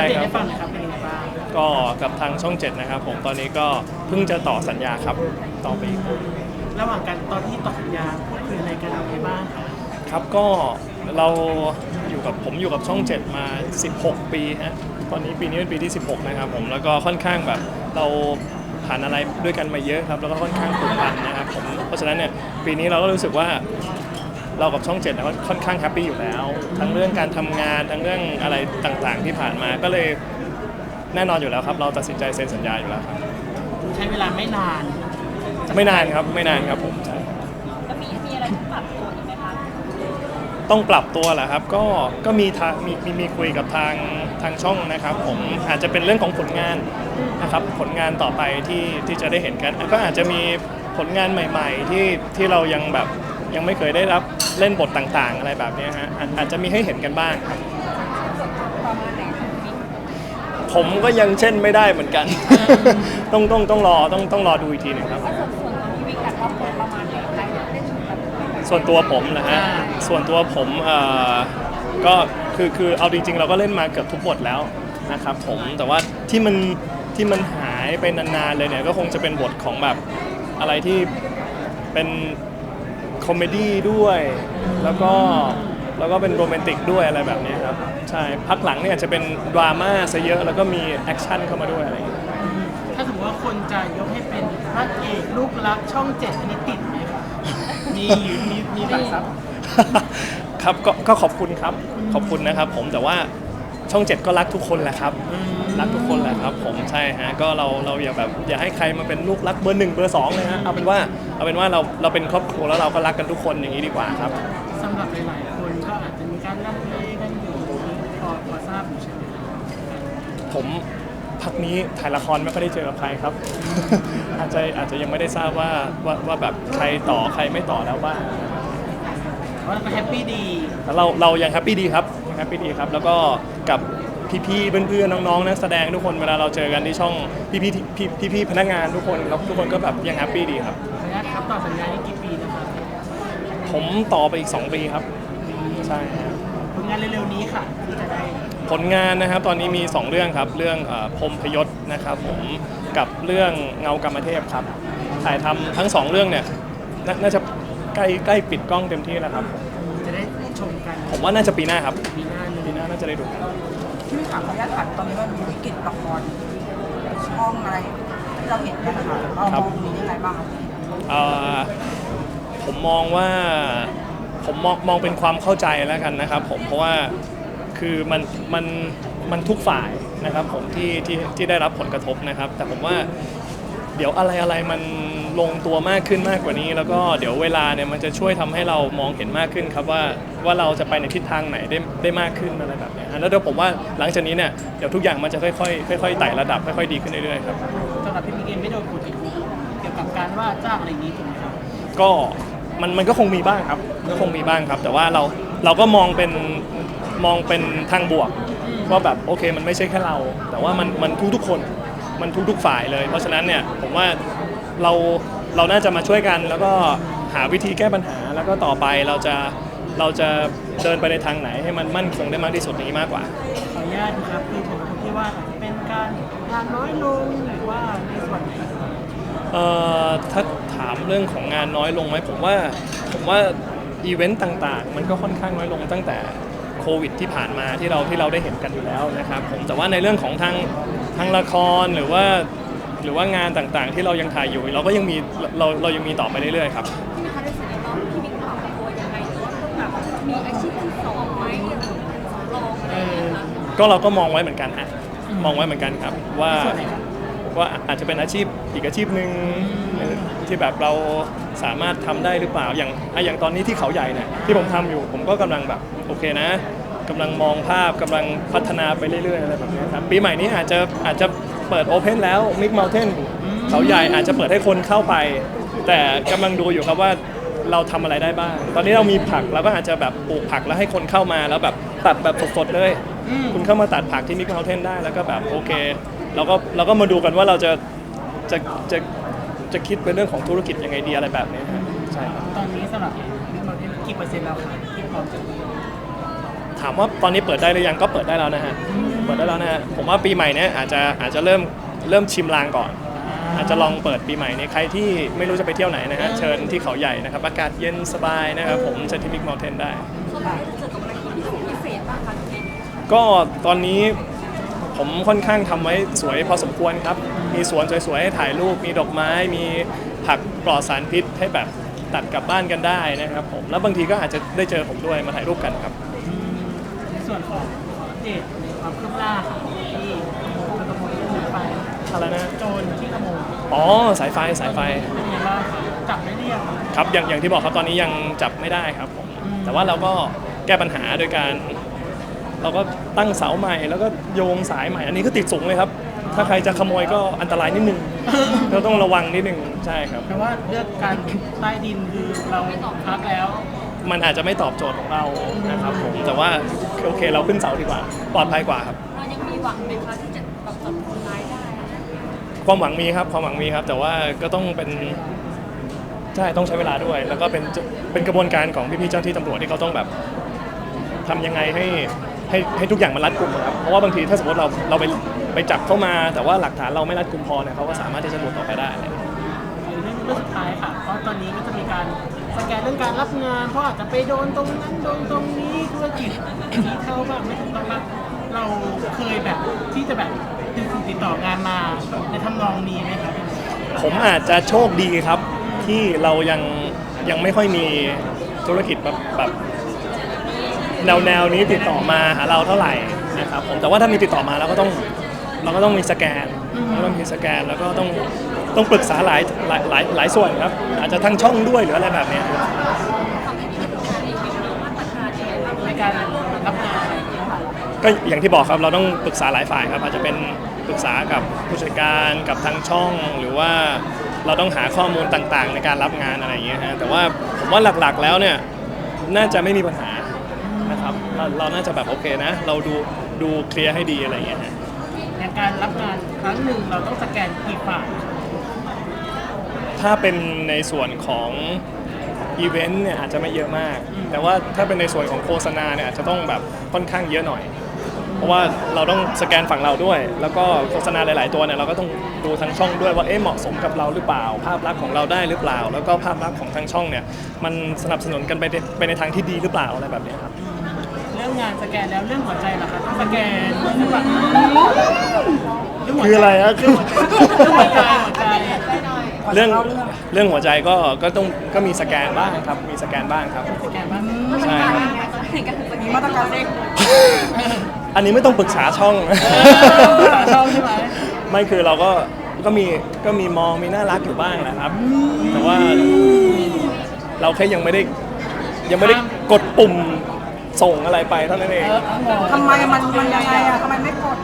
ช่ครับอัปเดตให้ฟังหน่อยครับเป็นยังไงบ้างก็กับทางช่อง 7 นะครับผมตอนนี้ก็เพิ่งจะต่อสัญญาครับต่อไปอีกระหว่างการตอนที่ต่อสัญญาพูดคุยอะไรกันยังไงบ้างครับครับก็เราอยู่กับผมอยู่กับช่อง 7 มา 16 ปีฮะตอนนี้ปีนี้เป็นปีที่ 16 นะครับผมแล้วก็ค่อนข้างแบบเราผ่านอะไรด้วยกันมาเยอะครับแล้วก็ค่อนข้างผูกพันนะครับผมเพราะฉะนั้นเนี่ยปีนี้เราก็รู้สึกว่า เรากับช่อง7เนี่ยก็ค่อนข้างแฮปปี้อยู่แล้ว ทั้งเรื่องการทำงานทั้งเรื่องอะไรต่างๆที่ผ่านมาก็เลยแน่นอนอยู่แล้วครับ เราตัดสินใจเซ็นสัญญาอยู่แล้วครับใช้เวลาไม่นานไม่นานครับไม่นานครับผมใช่แล้วมีมีอะไรต้องปรับตัวอีกไหมคะต้องปรับตัวแหละครับ ก็ ก็มีทางมีมีมีคุยกับทางทางช่องนะครับ ผมอาจจะเป็นเรื่องของผลงานนะครับ ผลงานต่อไปที่ที่จะได้เห็นกัน ก็อาจจะมีผลงานใหม่ ๆ ที่ที่เรายังแบบ ยังไม่เคยได้รับเล่นบทต่างๆ อะไรแบบเนี้ยฮะอาจอาจจะมีให้เห็นกันบ้างครับประมาณไหนคะพี่ผมก็ยังเช่นไม่ได้เหมือนกัน ต้องต้องต้องรอต้องต้องรอดูอีกทีหนึ่งครับแล้วส่วนส่วนของพี่วิกกับครอบครัวประมาณไหนคะอยากได้ชุดแบบไหนแบบส่วนตัวผมนะฮะ ส่วนตัวผมเอ่อก็คือคือเอาจริงๆ เราก็เล่นมาเกือบทุกบทแล้วนะครับผม แต่ว่าที่มันที่มันหายไปนานๆเลยเนี่ยก็คงจะเป็นบทของแบบอะไรที่เป็น คอมเมดี้ด้วย แล้วก็แล้วก็เป็นโรแมนติกด้วยอะไรแบบนี้ครับ ใช่พักหลังเนี่ยจะเป็นดราม่าซะเยอะแล้วก็มีแอคชั่นเข้ามาด้วยอะไรอย่างเงี้ยถ้าสมมติว่าคนจะยกให้เป็นพระเอกลูกรักช่องเจ็ดอันนี้ติดไหมครับมีมีมีหลักทรัพย์ครับก็ก็ขอบคุณครับขอบคุณนะครับ ผมแต่ว่าช่องเจ็ดก็รักทุกคนแหละครับ รักทุกคนแหละครับ ผมใช่ฮะก็เราเราอย่าแบบอย่าให้ใครมาเป็นลูกรักเบอร์หนึ่งเบอร์สองเลยฮะเอาเป็นว่าเอาเป็นว่าเราเราเป็นครอบครัวแล้วเราก็รักกันทุกคนอย่างนี้ดีกว่าครับสำหรับหลายๆคนก็อาจจะมีการลังเลกันอยู่พอพอทราบอยู่ใช่ไหมครับผมพักนี้ถ่ายละครไม่ค่อยได้เจอกับใครครับ อาจจะอาจจะยังไม่ได้ทราบว่าว่าว่าแบบใครต่อใครไม่ต่อแล้วบ้างเพราะเราก็แฮปปี้ดีแต่เราเรายังแฮปปี้ดีครับยังแฮปปี้ดีครับ แล้วก็กับ พี่ๆเพื่อนๆน้องๆนักแสดงทุกคนเวลาเราเจอกันที่ช่องพี่ๆพี่พี่พี่ๆพนักงานทุกคนแล้วทุกคนก็แบบยังแฮปปี้ดีครับขออนุญาตครับต่อสัญญานี้กี่ปีนะครับผมต่อไปอีก 2 ปีครับ ใช่ครับผลงานเร็วๆนี้ค่ะที่จะได้ผลงานนะครับตอนนี้มี 2 เรื่องครับ เรื่องเอ่อพรหมพยศนะครับผมกับเรื่องเงากรรมเทพครับ ถ่ายทำทั้ง 2 เรื่องเนี่ยนาน่าจะใกล้ใกล้ปิดกล้องเต็มที่แล้วครับ จะได้ชมกันผมว่าน่าจะปีหน้าครับ ปีหน้าเลยปีหน้าน่าจะได้ดูกัน พี่ถามขออนุญาตถามตอนนี้มันมีวิกฤตละครช่องอะไรที่เราเห็นกันนะคะเรามองนี้ยังไงบ้างครับเอ่อผมมองว่าผมมองมองเป็นความเข้าใจแล้วกันนะครับ ผมเพราะว่าคือมันมันมันทุกฝ่ายนะครับ ผมที่ที่ที่ได้รับผลกระทบนะครับ แต่ผมว่าเดี๋ยวอะไรอะไรมัน ลงตัวมากขึ้นมากกว่านี้ แล้วก็เดี๋ยวเวลาเนี่ยมันจะช่วยทำให้เรามองเห็นมากขึ้นครับว่าว่าเราจะไปในทิศทางไหนได้ได้มากขึ้นอะไรแบบเนี้ยแล้วเดี๋ยวผมว่าหลังจากนี้เนี่ยเดี๋ยวทุกอย่างมันจะค่อยๆค่อยๆไต่ระดับค่อยๆดีขึ้นเรื่อยๆครับ สำหรับพี่มิกเองไม่โดนกดอีกเกี่ยวกับการว่าจ้างอะไรอย่างนี้ถูกไหมครับก็มันมันก็คงมีบ้างครับก็คงมีบ้างครับ แต่ว่าเราเราก็มองเป็นมองเป็นทางบวกว่าแบบโอเคมันไม่ใช่แค่เรา แต่ว่ามันมันทุกทุกๆคนมันทุกทุกๆฝ่ายเลย เพราะฉะนั้นเนี่ยผมว่าเรา เราน่าจะมาช่วยกัน แล้วก็หาวิธีแก้ปัญหาแล้วก็ต่อไปเราจะเราจะเดินไปในทางไหนให้มันมั่นคงได้มากที่สุดอย่างนี้มากกว่า ขออนุญาตนะครับคือผมที่ว่าอาจจะเป็นการงานน้อยลงหรือว่าในส่วนไหนเอ่อถ้าถามเรื่องของงานน้อยลงไหมผมว่าผมว่าอีเวนต์ต่างๆ มันก็ค่อนข้างน้อยลงตั้งแต่โควิดที่ผ่านมาที่เราที่เราได้เห็นกันอยู่แล้วนะครับผมแต่ว่าในเรื่องของทางทางละครหรือว่า หรือว่างานต่างๆ ที่เรายังถ่ายอยู่ เราก็ยังมีเราเรายังมีต่อไปเรื่อยๆครับพี่นะคะในส่วนของเราพี่วิกปรับตัวยังไงหรือว่าต้องแบบมีอาชีพที่สองไหมหรือเป็นสำรองอะไรอย่างเงี้ยคะก็เราก็มองไว้เหมือนกันฮะมองไว้เหมือนกันครับ ว่าส่วนไหนครับว่าอาจจะเป็นอาชีพอีกอาชีพหนึ่งที่แบบเราสามารถทำได้หรือเปล่าอย่างอะอย่างตอนนี้ที่เขาใหญ่เนี่ยที่ผมทำอยู่ผมก็กำลังแบบโอเคนะกำลังมองภาพกำลังพัฒนาไปเรื่อยๆอะไรแบบนี้ครับปีใหม่นี้อาจจะอาจจะ เปิดโอเพนแล้วมิกเมลเทนเขาใหญ่อาจจะเปิดให้คนเข้าไป แต่กำลังดูอยู่ครับว่าเราทำอะไรได้บ้าง ตอนนี้เรามีผักเราก็อาจจะแบบปลูกผักแล้วให้คนเข้ามาแล้วแบบตัดแบบสดๆเลย คุณเข้ามาตัดผักที่มิกเมลเทนได้แล้วก็แบบโอเคเราก็เราก็มาดูกันว่าเราจะจะจะจะคิดเป็นเรื่องของธุรกิจยังไงดีอะไรแบบนี้ครับใช่ครับ ตอนนี้สำหรับเราเองกี่เปอร์เซ็นต์แล้วครับที่พร้อมจะถามว่าตอนนี้เปิดได้หรือยังก็เปิดได้แล้วนะฮะอืม เปิดได้แล้วนะฮะผมว่าปีใหม่เนี้ยอาจจะอาจจะเริ่มเริ่มชิมลางก่อน อาจจะลองเปิดปีใหม่นี้ใครที่ไม่รู้จะไปเที่ยวไหนนะฮะเชิญที่เขาใหญ่นะครับอากาศเย็นสบายนะครับผมเซนติมิกมอลเทนได้ เขาบอกว่าจะเจอกับอะไรที่พิเศษพิเศษบ้างคะพี่บิ๊กก็ตอนนี้ผมค่อนข้างทำไว้สวยพอสมควรครับ มีสวนสวยๆให้ถ่ายรูป มีดอกไม้ มีผักปลอดสารพิษให้แบบตัดกลับบ้านกันได้นะครับผม แล้วบางทีก็อาจจะได้เจอผมด้วยมาถ่ายรูปกันครับ ในส่วนของเดทใน ความคืบหน้าค่ะที่ขโมยขโมยไปอะไรนะ โจรที่ขโมยอ๋อสายไฟสายไฟ เป็นยังไงบ้างคะจับได้หรือยังครับอย่างอย่างที่บอกครับตอนนี้ยังจับไม่ได้ครับผมอืมแต่ว่าเราก็แก้ปัญหาโดยการ เราก็ตั้งเสาใหม่แล้วก็โยงสายใหม่ อันนี้ก็ติดสูงเลยครับ ถ้าใครจะขโมยก็อันตรายนิดนึงเราต้องระวังนิดนึงใช่ครับแต่ว่าเลือกการใต้ดินคือเราพักแล้ว มันอาจจะไม่ตอบโจทย์ของเรานะครับผมแต่ว่าโอเคเราขึ้นเสาดีกว่า ปลอดภัยกว่าครับ เรายังมีหวังไหมคะที่จะแบบจับคนร้ายได้ความหวังมีครับความหวังมีครับ แต่ว่าก็ต้องเป็นใช่ต้องใช้เวลาด้วย แล้วก็เป็นเป็นกระบวนการของพี่ๆเจ้าที่ตำรวจที่เขาต้องแบบทำยังไงให้ให้ให้ทุกอย่างมันรัดกุมอะครับเพราะว่าบางทีถ้าสมมติเราเราไปไปจับเข้ามา แต่ว่าหลักฐานเราไม่รัดกุมพอเนี่ยเขาก็สามารถที่จะหลุดออกไปได้เรื่องเรื่องสุดท้ายค่ะ เพราะตอนนี้ก็จะมีการ สแกนเรื่องการรับงานเพราะอาจจะไปโดนตรงนั้นโดนตรงนี้ธุรกิจที่เขาแบบไม่ถูกต้องบ้างเราเคยแบบที่จะแบบติดติดต่องานมาในทำนองนี้ไหมครับผมอาจจะโชคดีครับที่เรายังยังไม่ค่อยมีธุรกิจแบบแบบแนวแนวนี้ติดต่อมาหาเราเท่าไหร่นะครับผมแต่ว่าถ้ามีติดต่อมาเราก็ต้องเราก็ต้องมีสแกนเราต้องมีสแกนแล้วก็ต้อง ต้องปรึกษาหลายหลายหลายหลายส่วนครับ อาจจะทั้งช่องด้วยหรืออะไรแบบเนี้ยทำให้มีการรีวิวมาตรการยังไงบ้างในการรับงานอะไรอย่างเงี้ยค่ะก็อย่างที่บอกครับเราต้องปรึกษาหลายฝ่ายครับ อาจจะเป็นปรึกษากับผู้จัดการกับทางช่องหรือว่าเราต้องหาข้อมูลต่างๆ ในการรับงานอะไรอย่างเงี้ยฮะแต่ว่าผมว่าหลักๆแล้วเนี่ยน่าจะไม่มีปัญหานะครับเราเราน่าจะแบบโอเคนะ เราดูดูเคลียร์ให้ดีอะไรอย่างเงี้ยฮะในการรับงานครั้งหนึ่งเราต้องสแกนกี่ฝ่าย ถ้าเป็นในส่วนของอีเวนต์เนี่ยอาจจะไม่เยอะมาก แต่ว่าถ้าเป็นในส่วนของโฆษณาเนี่ยอาจจะต้องแบบค่อนข้างเยอะหน่อย เพราะว่าเราต้องสแกนฝั่งเราด้วย แล้วก็โฆษณาหลาย ๆ ตัวเนี่ยเราก็ต้องดูทางช่องด้วยว่าเอ๊ะเหมาะสมกับเราหรือเปล่า ภาพลักษณ์ของเราได้หรือเปล่า แล้วก็ภาพลักษณ์ของทางช่องเนี่ยมันสนับสนุนกันไปในไปในทางที่ดีหรือเปล่าอะไรแบบเนี้ยครับเรื่องงานสแกนแล้วเรื่องหัวใจล่ะคะต้องสแกนหรือเปล่าเงหัวใจคืออะไรฮะเรื่องหัวใจหัวใจ เรื่องเรื่องหัวใจก็ก็ต้องก็มีสแกนบ้างครับ มีสแกนบ้างครับ สแกนบ้างใช่ครับมีมาตรการเร่งอันนี้ไม่ต้องปรึกษาช่องชอบใช่ไหมไม่คือเราก็ก็มีก็มีมองมีน่ารักอยู่บ้างแหละครับ แต่ว่าเราแค่ยังไม่ได้ยังไม่ได้กดปุ่มส่งอะไรไปเท่านั้นเองเออเอาหมอทำไมมันมันยังไงอะทำไมไม่กด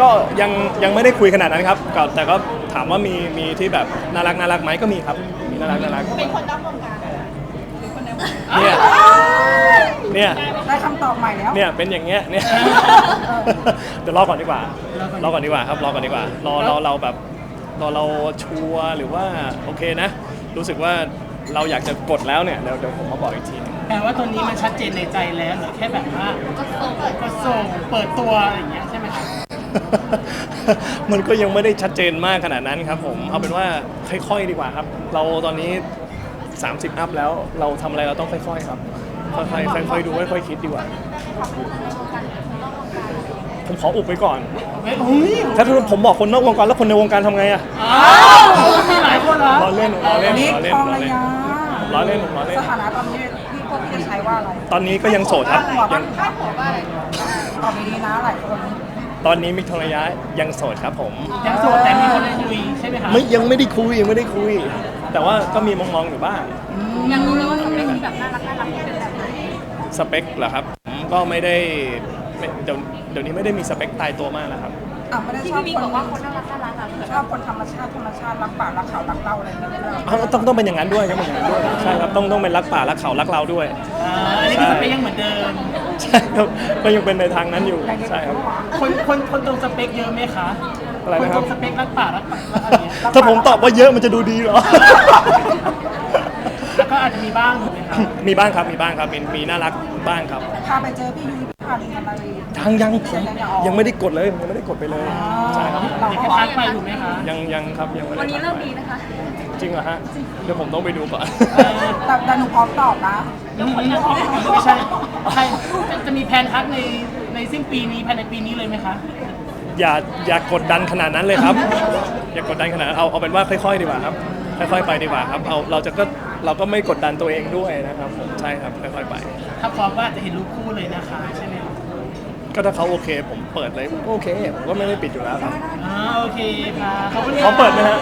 ก็ยังยังไม่ได้คุยขนาดนั้นครับก็แต่ก็ถามว่ามีมีที่แบบน่ารักน่ารักไหมก็มีครับมีน่ารักน่ารักเป็นคนนอกวงการเนี่ยเนี่ยได้คำตอบใหม่แล้ว เนี่ยเป็นอย่างเงี้ยเนี่ยเดี๋ยวรอก่อนดีกว่ารอก่อนดีกว่าครับรอก่อนดีกว่ารอเราเราแบบรอเราชัวร์หรือว่าโอเคนะ รู้สึกว่าเราอยากจะกดแล้วเนี่ยเดี๋ยวเดี๋ยวผมมาบอกอีกทีหนึงแปลว่าตัวนี้มันชัดเจนในใจแล้วเหรือแค่แบบว่าก็ส่งก็ส่งเปิดตัวอะไรอย่างเงี้ยใช่ไหมคะ มันก็ยังไม่ได้ชัดเจนมากขนาดนั้นครับผมเอาเป็นว่าค่อยๆดีกว่าครับ เราตอนนี้ 30 อัพแล้วเราทำอะไรเราต้องค่อยๆครับค่อยๆค่อยๆดูค่อยๆคิดดีกว่า ผมขออุบไว้ก่อนไม่อุ้ยถ้าผมบอกคนนอกวงการแล้วคนในวงการทำไงอะอ้าวมีหลายคนเหรอล้อเล่นล้อเล่นนิกทองระยาล้อเล่นล้อเล่น สถานะตอนนี้พี่พวกพี่จะใช้ว่าอะไรตอนนี้ก็ยังโสดครับยังคาดหัวว่าอะไรตอบดีๆนะหลายคน ตอนนี้มิกทองระยะยังโสดครับผม ยังโสดแต่มีคนเล่นยุยใช่ไหมคะไม่ยังไม่ได้คุยยังไม่ได้คุย แต่ว่าก็มีมองๆอยู่บ้าง ยังรู้เลยว่าสเปคที่แบบน่ารักน่ารักเป็นแบบไหนสเปคเหรอครับผมก็ไม่ได้ไม่เดี๋ยวเดี๋ยวนี้ไม่ได้มีสเปคตายตัวมากนะครับ อะไม่ได้ที่ชอบพี่บิ๊กคนบอกว่าคนน่ารักน่ารักอะ ชอบคนธรรมชาติธรรมชาติรักป่ารักเขารักเราอะไรไม่ได้เลยอ้าวต้องต้องเป็นอย่างนั้นด้วยครับเป็นอย่างนั้นด้วยใช่ครับต้องต้องเป็นรักป่ารักเขารักเราด้วย อ่าอันนี้คือสเปคยังเหมือนเดิม ใช่ครับก็ยังเป็นในทางนั้นอยู่ใช่ครับ คนคนคนตรงสเปคเยอะไหมคะอะไรคนนะคตรัรบงสเปครักป่ารักป่ารักอะไรเงี้ย ถ้าผมตอบว่าเยอะมันจะดูดีเหรอ แล้วก็อาจจะมีบ้างถูกไหมคะมีบ้างครับมีบ้างครับมีมีน่ารักบ้างครับพาไปเจอพี่ยุ้ยพี่พันธ์อะไรทางยังผมยังไม่ได้กดเลยยังไม่ได้กดไปเลยใช่ครับเราเดี๋ยวก็แค่ทักไปถูกไหมคะยังยังครับยังไม่ได้วันนี้เริ่มดีนะคะ จริงเหรอฮะเดี๋ยวผมต้องไปดูก่อนเออแต่แต่หนูพร้อมตอบนะไม่ใช่ใช่จะจะมีแผนทักในในสิ้นปีนี้ภายในปีนี้เลยไหมคะอย่าอย่ากดดันขนาดนั้นเลยครับ อย่ากดดันขนาดนั้นเอาเอาเป็นว่าค่อยๆดีกว่าครับ ค่อยๆไปดีกว่าครับเอาเราจะก็เราก็ไม่กดดันตัวเองด้วยนะครับผมใช่ครับค่อยๆไป ถ้าพร้อมก็อาจจะเห็นรูปคู่เลยนะคะใช่ไหมคะก็ถ้าเขาโอเค ผมเปิดเลยโอเค ผมก็ไม่ได้ปิดอยู่แล้วครับอ่าโอเคค่ะขอบคุณพร้อมเปิดไหมฮะ